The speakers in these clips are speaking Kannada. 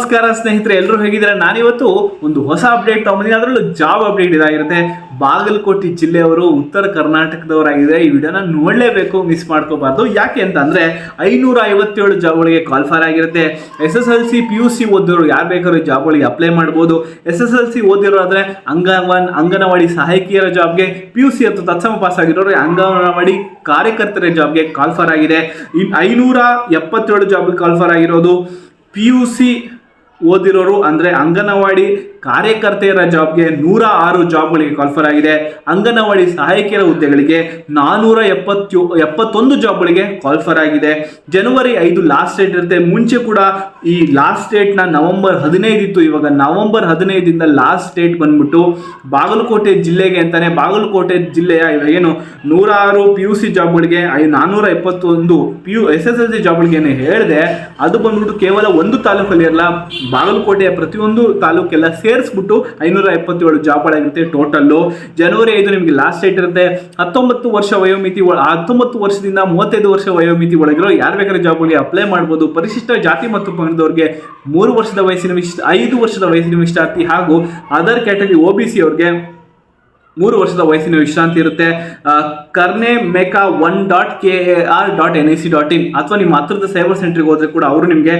ನಮಸ್ಕಾರ ಸ್ನೇಹಿತರೆ ಎಲ್ಲರೂ ಹೇಗಿದ್ದಾರೆ? ನಾನಿವತ್ತು ಒಂದು ಹೊಸ ಅಪ್ಡೇಟ್ ತಗೊಂಡಿದ್ದೀನಿ ಅದರಲ್ಲೂ ಜಾಬ್ ಅಪ್ಡೇಟ್ ಇದಾಗಿರುತ್ತೆ. ಬಾಗಲಕೋಟೆ ಜಿಲ್ಲೆಯವರು ಉತ್ತರ ಕರ್ನಾಟಕದವರಾಗಿದ್ದಾರೆ. ಈ ವಿಡಿಯೋನ ನೋಡಲೇಬೇಕು ಮಿಸ್ ಮಾಡ್ಕೋಬಾರ್ದು. ಯಾಕೆ ಅಂತ ಅಂದರೆ ಐನೂರ ಐವತ್ತೇಳು ಜಾಬ್ಗಳಿಗೆ ಕ್ವಾಲಿಫೈ ಆಗಿರುತ್ತೆ. S S L C P U C ಓದಿರೋರು ಯಾರು ಬೇಕಾದ್ರೂ ಜಾಬ್ಗಳಿಗೆ ಅಪ್ಲೈ ಮಾಡ್ಬೋದು. ಎಸ್ ಎಸ್ ಎಲ್ ಸಿ ಓದಿರೋ ಅಂಗನವಾನ್, ಅಂಗನವಾಡಿ ಅಂಗನವಾಡಿ ಸಹಾಯಕಿಯರ ಜಾಬ್ಗೆ ಪಿ ಯು ಸಿ ಅಥವಾ ತತ್ಸಮ ಪಾಸ್ ಆಗಿರೋರು ಅಂಗನವಾಡಿ ಕಾರ್ಯಕರ್ತರ ಜಾಬ್ಗೆ ಕ್ವಾಲಿಫೈ ಆಗಿದೆ. ಇನ್ ಐನೂರ ಎಪ್ಪತ್ತೇಳು ಜಾಬ್ಗೆ ಕ್ವಾಲಿಫೈ ಆಗಿರೋದು ಪಿ ಯು ಸಿ ಓದಿರೋರು ಅಂದರೆ ಅಂಗನವಾಡಿ ಕಾರ್ಯಕರ್ತೆಯರ ಜಾಬ್ಗೆ ನೂರ ಆರು ಜಾಬ್ಗಳಿಗೆ ಕಾಲ್ಫರ್ ಆಗಿದೆ. ಅಂಗನವಾಡಿ ಸಹಾಯಕಿಯರ ಹುದ್ದೆಗಳಿಗೆ ನಾನೂರ ಎಪ್ಪತ್ತು, ಎಪ್ಪತ್ತೊಂದು ಜಾಬ್ಗಳಿಗೆ ಕಾಲ್ಫರ್ ಆಗಿದೆ. ಜನವರಿ ಐದು ಲಾಸ್ಟ್ ಡೇಟ್ ಇರುತ್ತೆ. ಮುಂಚೆ ಕೂಡ ಈ ಲಾಸ್ಟ್ ಡೇಟ್ನ ನವೆಂಬರ್ ಹದಿನೈದು ಇತ್ತು. ಇವಾಗ ನವೆಂಬರ್ ಹದಿನೈದಿಂದ ಲಾಸ್ಟ್ ಡೇಟ್ ಬಂದ್ಬಿಟ್ಟು ಬಾಗಲಕೋಟೆ ಜಿಲ್ಲೆಗೆ ಅಂತಾನೆ ಬಾಗಲಕೋಟೆ ಜಿಲ್ಲೆಯ ಏನು ನೂರಾರು ಪಿ ಯು ಸಿ ಜಾಬ್ಗಳಿಗೆ ನಾನ್ನೂರ ಎಪ್ಪತ್ತೊಂದು P U S S L C ಜಾಬ್ಗಳಿಗೆ ಹೇಳಿದೆ, ಅದು ಬಂದ್ಬಿಟ್ಟು ಕೇವಲ ಒಂದು ತಾಲೂಕಲ್ಲಿ ಇರಲ್ಲ ಬಾಗಲಕೋಟೆಯ ಪ್ರತಿಯೊಂದು ತಾಲೂಕೆಲ್ಲ ಸೇರಿಸ್ಬಿಟ್ಟು ಐನೂರ ಎಪ್ಪತ್ತೇಳು ಜಾಬ್ಗಳಾಗಿರುತ್ತೆ ಟೋಟಲ್ಲು ಜನವರಿ ಐದು ನಿಮಗೆ ಲಾಸ್ಟ್ ಡೇಟ್ ಇರುತ್ತೆ. ಹತ್ತೊಂಬತ್ತು ವರ್ಷ ವಯೋಮಿತಿ ಹತ್ತೊಂಬತ್ತು ವರ್ಷದಿಂದ ಮೂವತ್ತೈದು ವರ್ಷ ವಯೋಮಿತಿ ಒಳಗಿರೋ ಯಾರು ಬೇಕಾದ್ರೆ ಜಾಬ್ಗಳಿಗೆ ಅಪ್ಲೈ ಮಾಡ್ಬೋದು. ಪರಿಶಿಷ್ಟ ಜಾತಿ ಮತ್ತು ಪಂಗಡದವ್ರಿಗೆ ಮೂರು ವರ್ಷದ ವಯಸ್ಸಿನ ವಿಶಿಷ್ಟ, ಐದು ವರ್ಷದ ವಯಸ್ಸಿನ ವಿಶ್ರಾಂತಿ ಹಾಗೂ other category O B C ಅವ್ರಿಗೆ ಮೂರು ವರ್ಷದ ವಯಸ್ಸಿನ ವಿಶ್ರಾಂತಿ ಇರುತ್ತೆ. ಕರ್ನೆ mecha one dot K A R dot N I C dot in ಅಥವಾ ನಿಮ್ಮ ಹತ್ರದ ಸೈಬರ್ ಸೆಂಟ್ರಿಗೆ ಹೋದರೆ ಕೂಡ ಅವರು ನಿಮಗೆ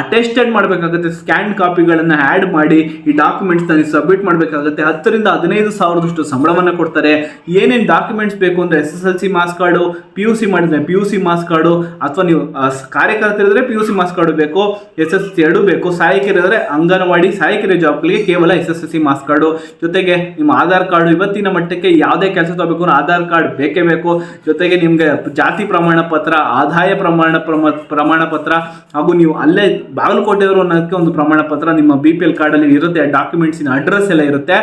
ಅಟೆಸ್ಟೆಡ್ ಮಾಡಬೇಕಾಗುತ್ತೆ ಸ್ಕ್ಯಾನ್ ಕಾಪಿಗಳನ್ನು ಆ್ಯಡ್ ಮಾಡಿ, ಈ ಡಾಕ್ಯುಮೆಂಟ್ಸ್ನ ನೀವು ಸಬ್ಮಿಟ್ ಮಾಡಬೇಕಾಗುತ್ತೆ. ಹತ್ತರಿಂದ ಹದಿನೈದು ಸಾವಿರದಷ್ಟು ಸಂಬಳವನ್ನು ಕೊಡ್ತಾರೆ. ಏನೇನು ಡಾಕ್ಯುಮೆಂಟ್ಸ್ ಬೇಕು ಅಂದರೆ S S L C marks card P U C ಮಾಡಿದ್ರೆ P U C marks card ಅಥವಾ ನೀವು ಕಾರ್ಯಕರ್ತರಿದ್ರೆ P U C marks card ಬೇಕು ಎಸ್ ಎಸ್ ಸಿ ಎರಡು ಬೇಕು ಸಹಾಯಕರಿದ್ರೆ ಅಂಗನವಾಡಿ ಸಹಾಯಕರ ಜಾಬ್ಗಳಿಗೆ ಕೇವಲ S S L C marks card ಜೊತೆಗೆ ನಿಮ್ಮ ಆಧಾರ್ ಕಾರ್ಡು ಇವತ್ತಿನ ಮಟ್ಟಕ್ಕೆ ಯಾವುದೇ ಕೆಲಸ ತಗೋಬೇಕು ಆಧಾರ್ ಕಾರ್ಡ್ ಬೇಕೇ ಬೇಕು ಜೊತೆಗೆ ನಿಮಗೆ ಜಾತಿ ಪ್ರಮಾಣ ಪತ್ರ, ಆದಾಯ ಪ್ರಮಾಣ ಪ್ರಮ, ಪ್ರಮಾಣ ಪತ್ರ ಹಾಗೂ ನೀವು ಅಲ್ಲೇ ಬಾಗಲಕೋಟೆಯವರು ಅನ್ನೋದಕ್ಕೆ ಒಂದು ಪ್ರಮಾಣ ಪತ್ರ ನಿಮ್ಮ ಬಿ ಪಿ ಎಲ್ ಕಾರ್ಡಲ್ಲಿ ಇರುತ್ತೆ. ಡಾಕ್ಯುಮೆಂಟ್ಸಿನ ಅಡ್ರೆಸ್ ಎಲ್ಲ ಇರುತ್ತೆ.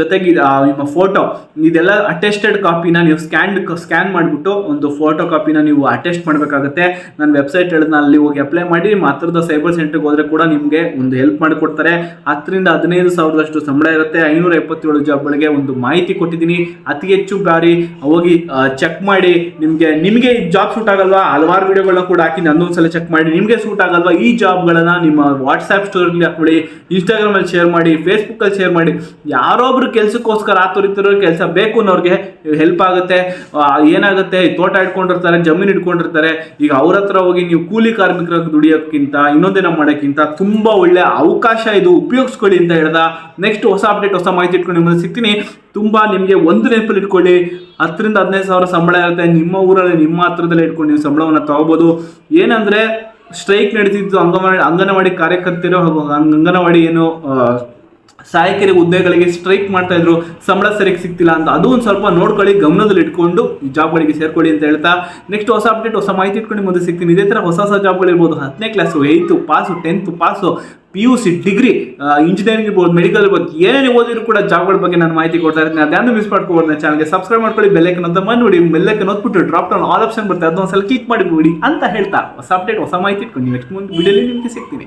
ಜೊತೆಗೆ ನಿಮ್ಮ ಫೋಟೋ ಇದೆಲ್ಲ ಅಟೆಸ್ಟೆಡ್ ಕಾಪಿನ ನೀವು ಸ್ಕ್ಯಾನ್ ಸ್ಕ್ಯಾನ್ ಮಾಡಿಬಿಟ್ಟು ಒಂದು ಫೋಟೋ ಕಾಪಿನ ನೀವು ಅಟೆಸ್ಟ್ ಮಾಡಬೇಕಾಗುತ್ತೆ. ನಾನು ವೆಬ್ಸೈಟ್ ಹೇಳಿದ್ನ ಅಲ್ಲಿ ಹೋಗಿ ಅಪ್ಲೈ ಮಾಡಿ ನಿಮ್ಮ ಹತ್ರದ ಸೈಬರ್ ಸೆಂಟರ್ಗೆ ಹೋದ್ರೆ ಕೂಡ ನಿಮಗೆ ಒಂದು ಹೆಲ್ಪ್ ಮಾಡಿಕೊಡ್ತಾರೆ. ಹತ್ತರಿಂದ ಹದಿನೈದು ಸಾವಿರದಷ್ಟು ಸಂಬಳ ಇರುತ್ತೆ. ಐನೂರ ಎಪ್ಪತ್ತೇಳು ಜಾಬ್ಗಳಿಗೆ ಒಂದು ಮಾಹಿತಿ ಕೊಟ್ಟಿದ್ದೀನಿ. ಅತಿ ಹೆಚ್ಚು ಬಾರಿ ಹೋಗಿ ಚೆಕ್ ಮಾಡಿ, ನಿಮಗೆ ನಿಮಗೆ ಜಾಬ್ ಸೂಟ್ ಆಗಲ್ವಾ? ಹಲವಾರು ವಿಡಿಯೋಗಳನ್ನ ಕೂಡ ಹಾಕಿ ನನ್ನೊಂದ್ಸಲ ಚೆಕ್ ಮಾಡಿ, ನಿಮಗೆ ಸೂಟ್ ಆಗಲ್ವಾ? ಈ ಜಾಬ್ಗಳನ್ನು ನಿಮ್ಮ ವಾಟ್ಸ್ಆ್ಯಪ್ ಸ್ಟೋರಿಗೆ ಹಾಕೊಳ್ಳಿ ಇನ್ಸ್ಟಾಗ್ರಾಮಲ್ಲಿ ಶೇರ್ ಮಾಡಿ ಫೇಸ್ಬುಕ್ಕಲ್ಲಿ ಶೇರ್ ಮಾಡಿ. ಯಾರೊಬ್ರು ಕೆಲಸಕ್ಕೋಸ್ಕರ ಆತುರಿತಿರೋ ಕೆಲಸ ಬೇಕು ಅನ್ನೋರಿಗೆ ಹೆಲ್ಪ್ ಆಗುತ್ತೆ. ಏನಾಗುತ್ತೆ? ತೋಟ ಇಟ್ಕೊಂಡಿರ್ತಾರೆ, ಜಮೀನು ಇಟ್ಕೊಂಡಿರ್ತಾರೆ. ಈಗ ಅವ್ರ ಹತ್ರ ಹೋಗಿ ನೀವು ಕೂಲಿ ಕಾರ್ಮಿಕರಾಗಿ ದುಡಿಯೋಕ್ಕಿಂತ, ಇನ್ನೊಂದೇನೋ ಮಾಡೋಕ್ಕಿಂತ ತುಂಬ ಒಳ್ಳೆ ಅವಕಾಶ ಇದು. ಉಪಯೋಗಿಸ್ಕೊಳ್ಳಿ ಅಂತ ಹೇಳ್ದ. ನೆಕ್ಸ್ಟ್ ಹೊಸ ಅಪ್ಡೇಟ್ ಹೊಸ ಮಾಹಿತಿ ಇಟ್ಕೊಂಡು ನಿಮ್ಮಲ್ಲಿ ಸಿಗ್ತೀನಿ. ತುಂಬ ನಿಮಗೆ ಒಂದು ನೆನಪಲ್ಲಿ ಇಟ್ಕೊಳ್ಳಿ. ಹತ್ತರಿಂದ ಹದಿನೈದು ಸಾವಿರ ಸಂಬಳ ಇರುತ್ತೆ. ನಿಮ್ಮ ಊರಲ್ಲಿ, ನಿಮ್ಮ ಹತ್ರದಲ್ಲೇ ಇಟ್ಕೊಂಡು ನೀವು ಸಂಬಳವನ್ನು ತಗೋಬೋದು ಏನಂದ್ರೆ, ಸ್ಟ್ರೈಕ್ ನಡೀತಿದ್ದು ಅಂಗನವಾಡಿ ಅಂಗನವಾಡಿ ಕಾರ್ಯಕರ್ತರು ಹಾಗೂ ಅಂಗನವಾಡಿ ಏನು ಸಹಾಯಕರಿ ಹುದ್ದೆಗಳಿಗೆ ಸ್ಟ್ರೈಕ್ ಮಾಡ್ತಾ ಇದ್ರು. ಸಂಬಳ ಸರಿಗೆ ಸಿಗ್ತಿಲ್ಲ ಅಂತ ಅದು ಒಂದು ಸ್ವಲ್ಪ ನೋಡ್ಕೊಳ್ಳಿ, ಗಮನದಲ್ಲಿ ಇಟ್ಕೊಂಡು ಈ ಜಾಬ್ಗಳಿಗೆ ಸೇರ್ಕೊಳ್ಳಿ ಅಂತ ಹೇಳ್ತಾ. ನೆಕ್ಸ್ಟ್ ಹೊಸ ಅಪ್ಡೇಟ್ ಹೊಸ ಮಾಹಿತಿ ಇಟ್ಕೊಂಡು ಮುಂದೆ ಸಿಗ್ತೀನಿ. ಇದೇ ಥರ ಹೊಸ ಹೊಸ ಜಾಬ್ಗಳಿರ್ಬೋದು ಹತ್ತನೇ class eighth pass tenth pass P U C degree engineering ಇರ್ಬೋದು ಮೆಡಿಕಲ್ ಬಗ್ಗೆ ಏನೇ ಓದಿದ್ರು ಕೂಡ ಜಾಬ್ಗಳ ಬಗ್ಗೆ ನಾನು ಮಾಹಿತಿ ಕೊಡ್ತಾ ಇರ್ತೀನಿ. ಅದನ್ನು ಮಿಸ್ ಮಾಡ್ಕೋಬೋದು ನನ್ನ ಚಾನಲ್ಗೆ ಸಬ್ಸ್ಕ್ರೈಬ್ ಮಾಡ್ಕೊಳ್ಳಿ ಬೆಲ್ಲೈಕನ್ ಅಂತ ಮಾಡಿ ಬೆಲ್ಲೈಕನ್ ಓದ್ಬಿಟ್ಟು ಡ್ರಾಪ್ ಡೌನ್ ಆಲ್ ಆಪ್ಷನ್ ಬರುತ್ತೆ. ಅದೊಂದ್ಸಲ ಕ್ಲಿಕ್ ಮಾಡಿಬಿಡಿ ಅಂತ ಹೇಳ್ತಾ. ಹೊಸ ಅಪ್ಡೇಟ್ ಹೊಸ ಮಾಹಿತಿ ಇಟ್ಕೊಂಡು ನೆಕ್ಸ್ಟ್ ಮುಂದೆ ವಿಡಿಯೋಲಿ ನಿಮಗೆ ಸಿಗ್ತೀನಿ.